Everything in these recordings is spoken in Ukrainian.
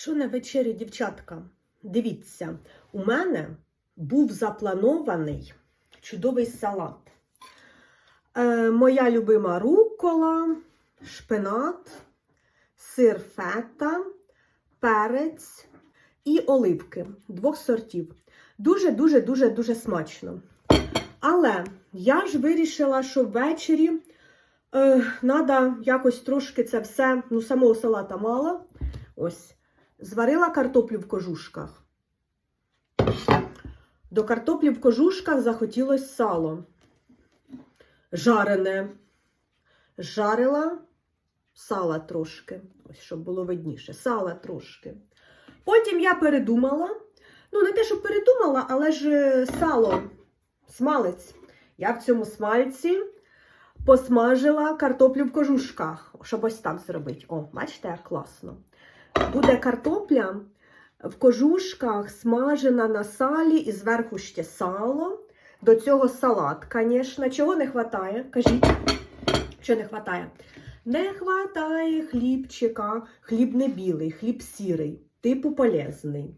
Що на вечері, дівчатка? Дивіться, у мене був запланований чудовий салат. Е, моя любима рукола, шпинат, сир фета, перець і оливки двох сортів. Дуже-дуже дуже дуже смачно. Але я ж вирішила, що ввечері треба якось трошки це все, ну, самого салата мало. Ось. Зварила картоплю в кожушках. До картоплі в кожушках захотілось сало. Жарене. Жарила сала трошки. Ось, щоб було видніше. Сала трошки. Потім я передумала. Ну, не те, що передумала, але ж е, сало, смалець. Я в цьому смальці посмажила картоплю в кожушках, щоб ось так зробити. О, бачите, як класно. Буде картопля в кожушках смажена на салі і зверху ще сало. До цього салат, звісно. Чого не вистачає? Кажіть, що не вистачає? Не вистачає хлібчика. Хліб не білий, хліб сірий, типу полезний.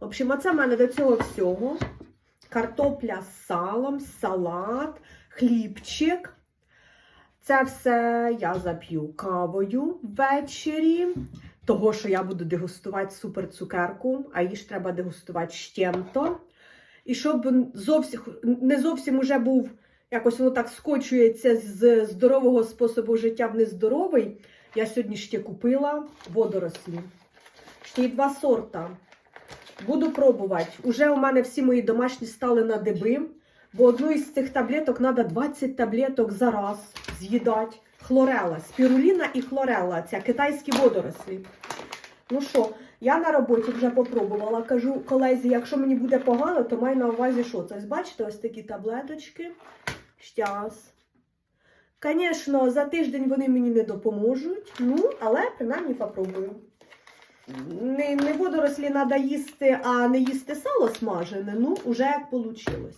В общем, оце в мене до цього всього. Картопля з салом, салат, хлібчик. Це все я зап'ю кавою ввечері. Того, що я буду дегустувати суперцукерку, а її ж треба дегустувати з чим-то. І щоб зовсім, не зовсім уже був, якось воно так скочується з здорового способу життя в нездоровий, я сьогодні ще купила водорослі. Ще й два сорта. Буду пробувати. Уже у мене всі мої домашні стали на диби, бо одну із цих таблеток треба 20 таблеток за раз з'їдати. Хлорела, спіруліна і хлорела, це китайські водорослі. Ну що, я на роботі вже попробувала. Кажу колезі, якщо мені буде погано, то маю на увазі, що це. Бачите, ось такі таблеточки. Щас. Звісно, за тиждень вони мені не допоможуть, ну, але принаймні попробую. Не, не водорослі треба їсти, а не їсти сало смажене, ну, уже як вийшло.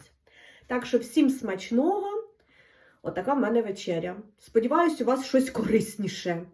Так що всім смачного. Отака в мене вечеря. Сподіваюсь, у вас щось корисніше.